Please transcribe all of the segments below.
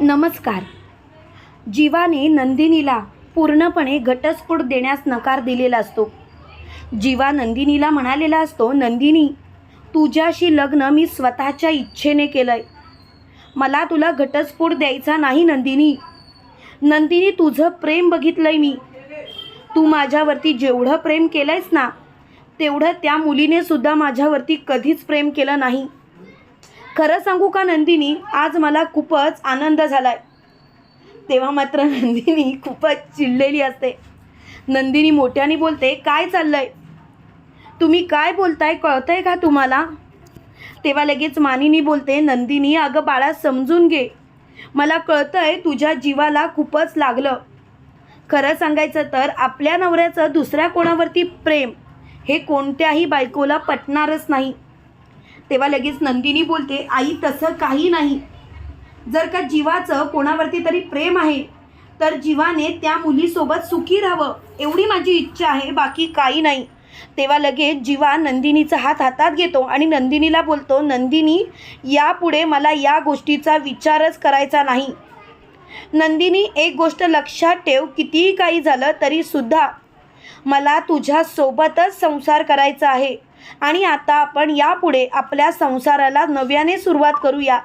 नमस्कार. जीवाने नंदिनीला पूर्णपणे घटस्फोट देण्यास नकार दिलेला असतो. जीवा नंदिनीला म्हणालेला असतो नंदिनी तुझ्याशी लग्न मी स्वतःच्या इच्छेने केलं आहे मला तुला घटस्फोट द्यायचा नाही नंदिनी. नंदिनी तुझं प्रेम बघितलंय मी. तू माझ्यावरती जेवढं प्रेम केलंयस ना तेवढं त्या मुलीने सुद्धा माझ्यावरती कधीच प्रेम केलं नाही. खरं सांगू का नंदिनी? आज मला खूपच आनंद झालाय. तेव्हा मात्र नंदिनी खूपच चिडलेली असते. नंदिनी मोठ्याने बोलते काय चाललंय? तुम्ही काय बोलताय? कळतंय का तुम्हाला? तेव्हा लगेच मानिनी बोलते नंदिनी अगं बाळा समजून घे. मला कळतंय तुझ्या जीवाला खूपच लागलं. खरं सांगायचं तर आपल्या नवऱ्याचं दुसऱ्या कोणावरती प्रेम हे कोणत्याही बायकोला पटणारच नाही. तेव्हा लगेच नंदिनी बोलते आई तसं काही नाही. जर का जीवाचं कोणावरती तरी प्रेम आहे तर जीवाने त्या मुलीसोबत सुखी राहावं एवढी माझी इच्छा आहे बाकी काही नाही. तेव्हा लगेच जीवा नंदिनीचा हात हातात घेतो आणि नंदिनीला बोलतो नंदिनी यापुढे मला या गोष्टीचा विचारच करायचा नाही. नंदिनी एक गोष्ट लक्षात ठेव कितीही काही झालं तरीसुद्धा मला तुझ्यासोबतच संसार करायचा आहे. आणि आता आपण यापुढे आपल्या संसाराला नव्याने सुरुवात करूया.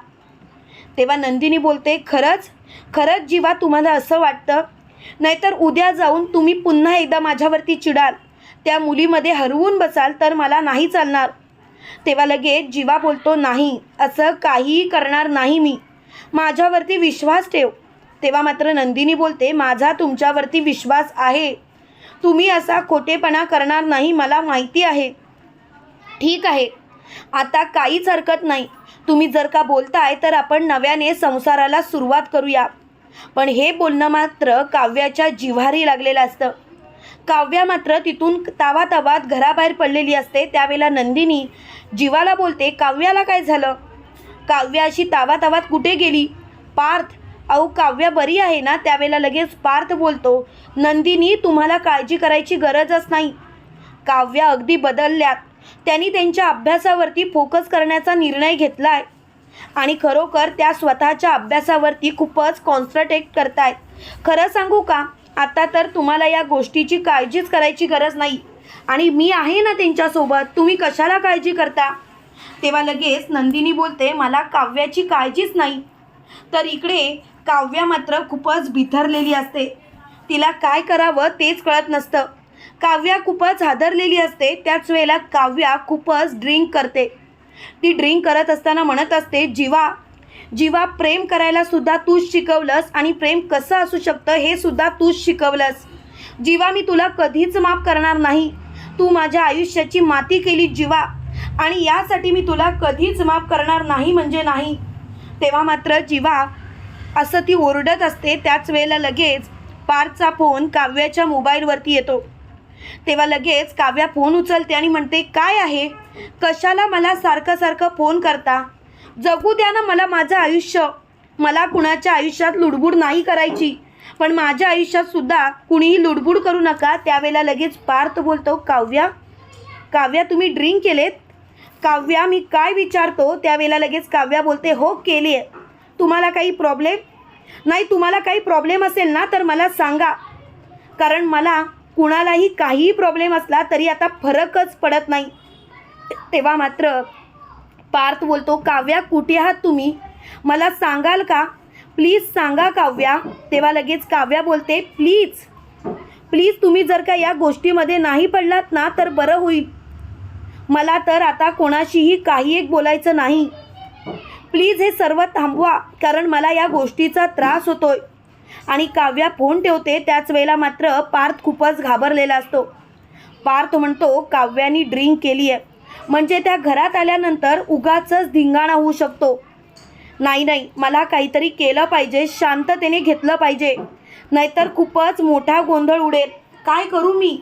तेव्हा नंदिनी बोलते खरंच? खरंच जीवा तुम्हाला असं वाटतं? नाहीतर उद्या जाऊन तुम्ही पुन्हा एकदा माझ्यावरती चिडाल. त्या मुलीमध्ये हरवून बसाल तर मला नाही चालणार. तेव्हा लगेच जीवा बोलतो नाही असं काहीही करणार नाही मी. माझ्यावरती विश्वास ठेव. तेव्हा मात्र नंदिनी बोलते माझा तुमच्यावरती विश्वास आहे. तुम्ही असा खोटेपणा करणार नाही मला माहिती आहे. ठीक आहे. आता काहीच हरकत नाही. तुम्ही जर का बोलताय तर आपण नव्याने संसाराला सुरुवात करूया. पण हे बोलणं मात्र काव्याच्या जिव्हारी लागलेलं असतं. काव्या मात्र तिथून तावातावात घराबाहेर पडलेली असते. त्यावेळेला नंदिनी जीवाला बोलते काव्याला काय झालं? काव्या अशी तावातावात कुठे गेली? पार्थ अहो काव्या बरी आहे ना? त्यावेळेला लगेच पार्थ बोलतो नंदिनी तुम्हाला काळजी करायची गरजच नाही. काव्या अगदी बदलल्यात. त्यांनी त्यांच्या अभ्यासावरती फोकस करण्याचा निर्णय घेतला आहे आणि खरोखर त्या स्वतःच्या अभ्यासावरती खूपच कॉन्सन्ट्रेट करतायत. खरं सांगू का? आता तर तुम्हाला या गोष्टीची काळजीच करायची गरज नाही. आणि मी आहे ना त्यांच्यासोबत तुम्ही कशाला काळजी करता? तेव्हा लगेच नंदिनी बोलते मला काव्याची काळजीच नाही. तर इकडे काव्या मात्र खूपच बिथरलेली असते. तिला काय करावं तेच कळत नसतं. काव्या खूपच हादरलेली असते त्याच वेळेला काव्या खूपच ड्रिंक करते. ती ड्रिंक करत असताना म्हणत असते जीवा जीवा प्रेम करायला सुद्धा तूच शिकवलंस आणि प्रेम कसं असू शकतं हे सुद्धा तूच शिकवलंस. जीवा मी तुला कधीच माफ करणार नाही. तू माझ्या आयुष्याची माती केली जीवा आणि यासाठी मी तुला कधीच माफ करणार नाही म्हणजे नाही. तेव्हा मात्र जीवा असं ती ओरडत असते त्याच वेळेला लगेच पारचा फोन काव्याच्या मोबाईलवरती येतो. तेव्हा लगेच काव्या फोन उचलते आणि म्हणते काय आहे? कशाला मला सारखं सारखं फोन करता? जगू द्या ना मला माझं आयुष्य. मला कुणाच्या आयुष्यात लुडबुड नाही करायची. पण माझ्या आयुष्यात सुद्धा कुणीही लुडबुड करू नका. त्यावेळेला लगेच पार्थ बोलतो काव्या काव्या तुम्ही ड्रिंक केलेत? काव्या मी काय विचारतो? त्यावेळेला लगेच काव्या बोलते हो केली आहे तुम्हाला काही प्रॉब्लेम नाही तुम्हाला काही प्रॉब्लेम असेल ना तर मला सांगा. कारण मला कुणालाही काहीही प्रॉब्लेम असला तरी आता फरकच पडत नाही. तेव्हा मात्र पार्थ बोलतो काव्या कुठे आहात तुम्ही? मला सांगाल का? प्लीज सांगा काव्या. तेव्हा लगेच काव्या बोलते प्लीज प्लीज तुम्ही जर का या गोष्टीमध्ये नाही पडलात ना तर बरं होईल. मला तर आता कोणाशीही काही एक बोलायचं नाही. प्लीज हे सर्व थांबवा कारण मला या गोष्टीचा त्रास होतोय. आणि काव्या फोन ठेवते त्याच वेळेला मात्र पार्थ खूपच घाबरलेला असतो. पार्थ म्हणतो काव्यानी ड्रिंक केली आहे म्हणजे त्या घरात आल्यानंतर उगाच धिंगाणा होऊ शकतो. नाही नाही मला काहीतरी केलं पाहिजे शांततेने घेतलं पाहिजे. नाहीतर खूपच मोठा गोंधळ उडेल. काय करू मी?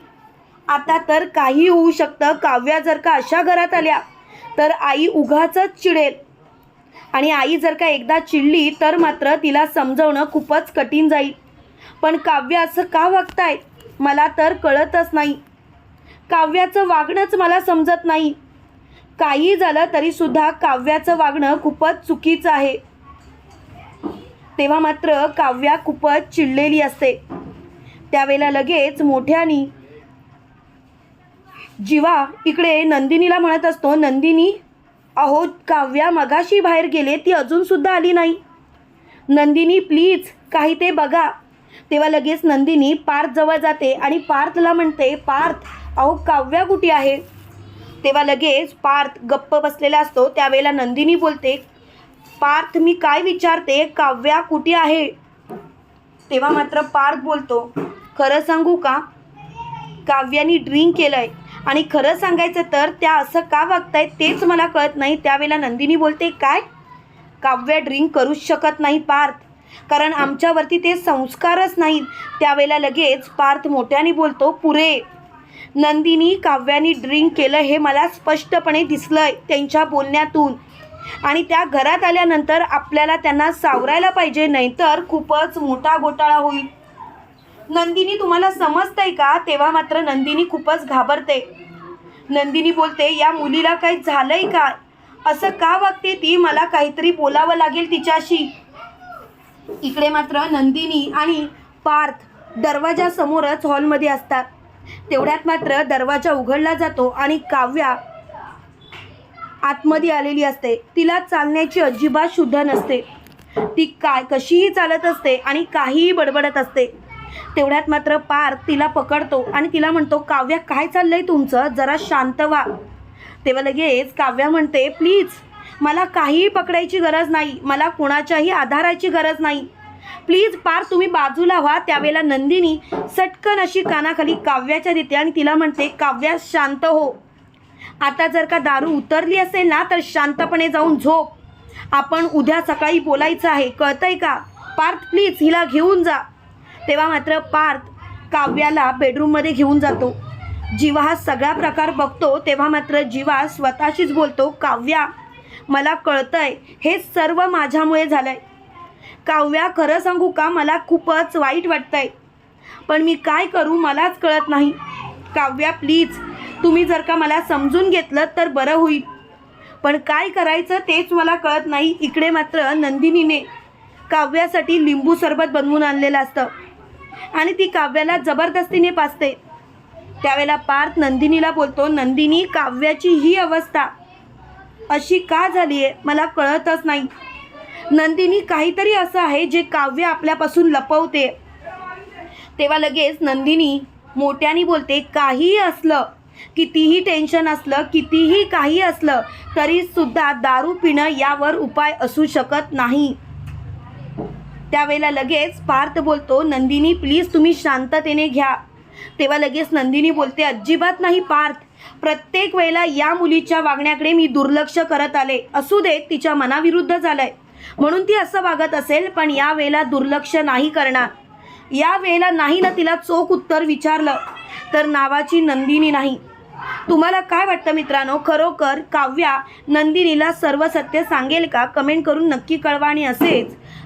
आता तर काही होऊ शकतं काव्या जर का अशा घरात आल्या तर आई उगाच चिडेल. आणि आई जर का एकदा चिडली तर मात्र तिला समजवणं खूपच कठीण जाईल. पण काव्य असं का वागताय? मला तर कळतच नाही. काव्याचं वागणंच मला समजत नाही. काही झालं तरीसुद्धा काव्याचं वागणं खूपच चुकीचं आहे. तेव्हा मात्र काव्या खूपच चिडलेली असते. त्यावेळेला लगेच मोठ्यानी जीवा इकडे नंदिनीला म्हणत असतो नंदिनी अहो काव्या मगाशी बाहेर गेले ती अजूनसुद्धा आली नाही. नंदिनी प्लीज काही ते बघा. तेव्हा लगेच नंदिनी पार्थ जवळ जाते आणि पार्थला म्हणते पार्थ अहो काव्या कुठे आहे? तेव्हा लगेच पार्थ गप्प बसलेला असतो. त्यावेळेला नंदिनी बोलते पार्थ मी काय विचारते? काव्या कुठे आहे? तेव्हा मात्र पार्थ बोलतो खरं सांगू का? काव्यानी ड्रिंक केलं आहे आणि खरं सांगायचं तर त्या असं का वागतायत तेच मला कळत नाही. त्यावेळेला नंदिनी बोलते काय? काव्य ड्रिंक करूच शकत नाही पार्थ. कारण आमच्यावरती ते संस्कारच नाहीत. त्यावेळेला लगेच पार्थ मोठ्याने बोलतो पुरे नंदिनी काव्यानी ड्रिंक केलं हे मला स्पष्टपणे दिसलंय त्यांच्या बोलण्यातून. आणि त्या घरात आल्यानंतर आपल्याला त्यांना सावरायला पाहिजे नाहीतर खूपच मोठा घोटाळा होईल. नंदिनी तुम्हाला समजतंय का? तेव्हा मात्र नंदिनी खूपच घाबरते. नंदिनी बोलते या मुलीला काही झालंय का? असं का वागते ती? मला काहीतरी बोलावं लागेल तिच्याशी. इकडे मात्र नंदिनी आणि पार्थ दरवाजासमोरच हॉलमध्ये असतात. तेवढ्यात मात्र दरवाजा उघडला जातो आणि काव्या आतमध्ये आलेली असते. तिला चालण्याची अजिबात शुद्ध नसते. ती काय कशीही चालत असते आणि काहीही बडबडत असते. तेवढ्यात मात्र पार तिला पकडतो आणि तिला म्हणतो काव्या काय चाललंय तुमचं? जरा शांत व्हा. तेव्हा लगेच काव्या म्हणते प्लीज मला काहीही पकडायची गरज नाही मला कुणाच्याही आधाराची गरज नाही. प्लीज पार तुम्ही बाजूला व्हा. त्यावेळेला नंदिनी सटकन अशी कानाखाली काव्याच्या देते आणि तिला म्हणते काव्या शांत हो. आता जर का दारू उतरली असेल ना तर शांतपणे जाऊन झोप. आपण उद्या सकाळी बोलायचं आहे कळतंय का? पार्थ प्लीज हिला घेऊन जा. तेव्हा मात्र पार्थ काव्याला बेडरूममध्ये घेऊन जातो. जीवा हा सगळा प्रकार बघतो तेव्हा मात्र जीवा स्वतःशीच बोलतो काव्या मला कळतंय हे सर्व माझ्यामुळे झालंय. काव्या खरं सांगू का मला खूपच वाईट वाटतंय. पण मी काय करू मलाच कळत नाही. काव्या प्लीज तुम्ही जर का मला समजून घेतलं तर बरं होईल. पण काय करायचं तेच मला कळत नाही. इकडे मात्र नंदिनीने काव्यासाठी लिंबू सरबत बनवून आणलेलं असतं. आणि ती काव्याला जबरदस्तीने पाचते त्यावेळेला पार्थ नंदिनीला बोलतो नंदिनी काव्याची ही अवस्था अशी का झाली आहे? मला कळतच नाही. नंदिनी काहीतरी असं आहे जे काव्य आपल्यापासून लपवते. तेव्हा लगेच नंदिनी मोठ्यानी बोलते काहीही असलं कितीही टेन्शन असलं कितीही काही असलं तरी सुद्धा दारू पिणं यावर उपाय असू शकत नाही. त्यावेळेला लगेच पार्थ बोलतो नंदिनी प्लीज तुम्ही शांततेने घ्या. तेव्हा लगेच नंदिनी बोलते अजिबात नाही पार्थ. प्रत्येक वेळेला या मुलीच्या वागण्याकडे मी दुर्लक्ष करत आले. असू दे तिच्या मनाविरुद्ध झालंय. म्हणून ती असं वागत असेल पण या वेळेला दुर्लक्ष नाही करणार. या वेळेला नाही ना तिला चोख उत्तर विचारलं तर नावाची नंदिनी नाही. तुम्हाला काय वाटतं मित्रांनो? खरोखर काव्या नंदिनीला सर्व सत्य सांगेल का? कमेंट करून नक्की कळवा आणि असेच